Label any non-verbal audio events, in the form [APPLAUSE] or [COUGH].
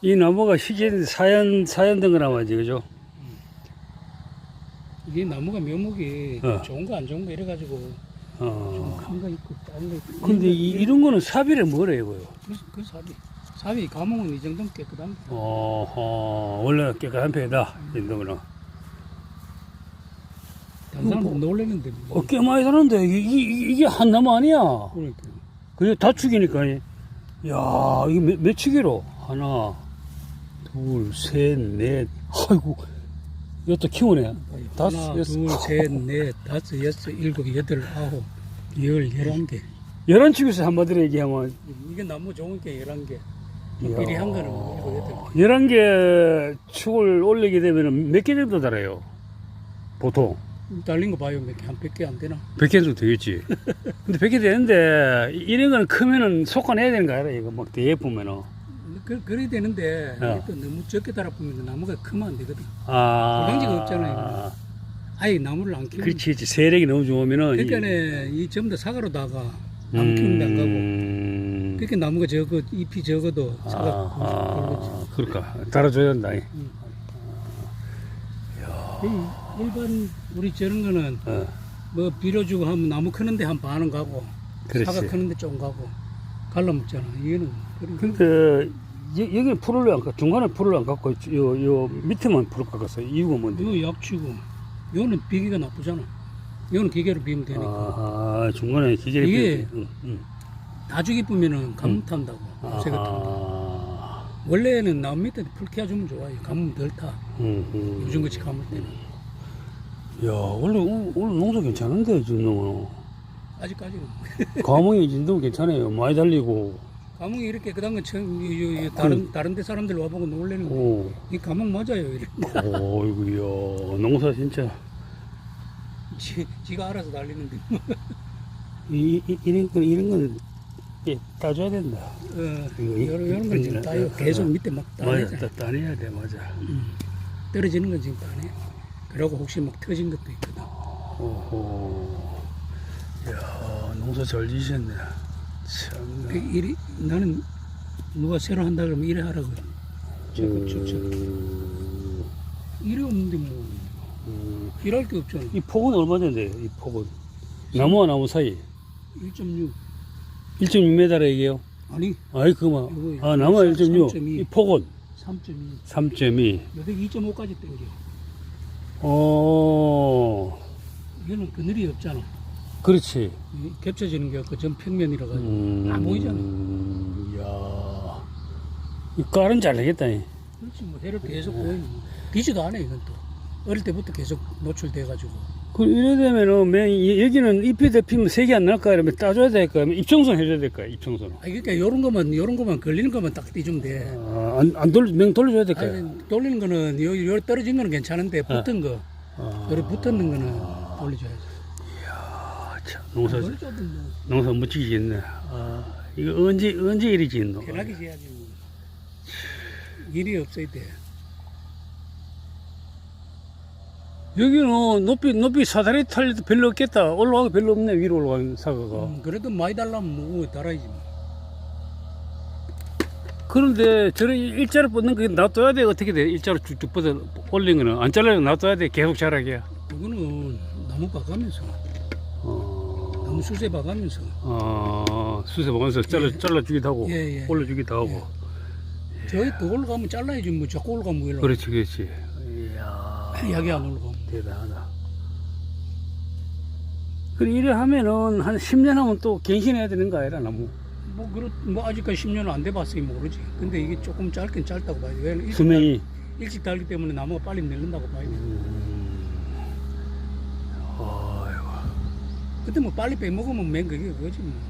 이 나무가 시즌 사연 사연 된 거나 마지 그죠? 이게 나무가 묘목이 어. 좋은 거 안 좋은 거 이래 가지고 좀 어. 큰거 있고 작은 거 있고. 근데 이, 이런 거는 사비를 뭐래 이거요? 그, 그 사비. 사비 감옥은 이 정도면 깨끗한 거. 어허 원래 깨끗한 편이다 이 정도면. 다른 사람들 놀래는데 뭐. 어, 꽤 많이 사는데 이, 이, 이게 한 나무 아니야? 그러니까. 그게 다축이니까. 야 이게 몇, 몇 축이로? 하나, 둘, 셋, 넷. 아이고 이것도 키우네. 다섯, 하나, 여섯. 둘, 셋, 넷, 다섯, 여섯, 일곱, 여덟, 아홉, 열, 열한 개. 열한 축에서 한마디로 얘기하면 이게 나무 좋은 게 열한 개. 미리 한 거는 뭐 일곱, 여덟 개. 열한 개 축을 올리게 되면 몇 개 정도 달아요? 보통. 달린 거 봐요. 몇 개, 한백개안 되나? 100개 정도 되겠지. [LAUGHS] 근데 100개 되는데, 이- 이런 거는 크면은 속아내야 되는 거 알아? 이거 막 뒤에 보면은. 그, 그래야 되는데 어. 또 너무 적게 달아 보면 나무가 크면 안 되거든. 아. 고량지가 없잖아요, 아예 나무를 안 키우는 그렇지, 그렇지. 세력이 너무 좋으면은. 그러니까 이 전부 다 사과로다가 안 키우는데 안 가고 음. 그렇게 나무가 적어 잎이 적어도 사과 아, 그럴까. 달아줘야 된다. 이. 이 일반 우리 저런 거는 어, 뭐 비료주고 하면 나무 크는데 한 반은 가고 그렇지. 사과 크는데 좀 가고 갈라먹잖아 이거는 그런 근데, 여, 여기 풀을 안, 깎- 중간에 풀을 안 깎고, 요, 요 밑에만 풀을 깎았어. 이유가 뭔데? 이거 약치고 요는 비기가 나쁘잖아 요는 기계로 비면 되니까 아, 중간에 기계를 이게 빼야지. 응, 응. 나주 깊으면은 가뭄 탄다고 거 아, 원래는 나무 밑에 풀 캐주면 좋아요 가뭄 덜타 음, 음. 요즘 같이 가물 때는 야, 원래, 오- 오늘 농사 괜찮은데, 지금. 아직까지는 과목이 이 정도 괜찮아요. 많이 달리고. 가뭄이 이렇게 그다음 건 처음 이- 이- 이 다른 다른 데 사람들 와보고 놀래는 거. 오, 이 가뭄 맞아요. 이래. 어이구야. 농사 진짜. 지, 지가 알아서 달리는데. 이, 이, 이런 건, 이런 건, 예, 따줘야 된다. 어, 이거 이- 이런 이런 건 지금 이- 따요. 계속 밑에 막 맞아, 따내잖아. 따, 따내야 돼, 맞아. 떨어지는 건 지금 따내. 그러고 혹시 막 터진 것도 있거든. 오호. 야, 농사 잘 지셨네. 참. 그 일이 나는 누가 새로 한다 그러면 이래 하라고. 저거 저, 저. 음, 일이 없는데 뭐 음. 일할 게 없잖아. 이 폭은 얼마 된대, 이 폭은? 나무와 나무 사이. 1.6 1.6m라 얘기해요. 아니 아이, 그만. 아, 나무가 1.6. 3.2. 이 폭은 3.2 3.2. 여기 2.5까지 땡겨. 어, 이거는 그늘이 없잖아. 그렇지. 이 겹쳐지는 게 없고 전 평면이라 가지고 음, 안 보이잖아. 이야. 이 깔은 잘 되겠다. 이. 그렇지 뭐 해를 계속 보이는 거. 비지도 않아 이건 또 어릴 때부터 계속 노출돼 가지고 그 이래 되면은 맨 이- 여기는 잎이 대피면 색이 안 날까 이러면 따줘야 될까 입 청소는 해줘야 될까 입 청소는 아 그러니까 요런 거만 요런 거만 걸리는 거만 딱 띄주면 돼. 아, 안, 안 돌, 맹 돌려줘야 될까 아니 돌리는 거는 요, 요 떨어진 거는 괜찮은데 붙은 거 아, 요리 붙었는 거는 돌려줘야지. 아, 참, 농사 돌려줘도 뭐. 농사 멋지게 짓네. 아, 이거 언제 언제 일이 짓노? 편하게 지어야지 뭐. 일이 없어야 돼. 여기는 높이 높이 사다리 탈 일도 별로 없겠다. 올라가기 별로 없네 위로 올라가는 사과가. 음, 그래도 많이 달라면 뭐 달아야지 뭐. 그런데 저런 일자로 뻗는 거 놔둬야 돼? 어떻게 돼? 일자로 쭉쭉 뻗어 올린 거는? 안 잘라도 놔둬야 돼? 계속 자라게? 그거는 나무 봐가면서. 어, 나무 수세 봐가면서 어 수세 보면서 잘라 잘라주기도 하고 예, 예. 올려주기도 하고 저기 또 올라가면 잘라야지 뭐 자꾸 올라가면 왜 올라가? 그렇지 그렇지 이야 약이 안 올라가면. 대단하다 그래 이래 하면은 한 10년 하면 또 갱신해야 되는 거 아니라 나무 뭐, 그렇, 뭐, 아직까지 10년은 안 돼봤으니 모르지. 근데 이게 조금 짧긴 짧다고 봐야 돼. 왜냐면 수명이 달, 일찍 달기 때문에 나무가 빨리 늙는다고 봐야 돼. 아 그때 뭐 빨리 빼먹으면 맨 그게 그거지 뭐.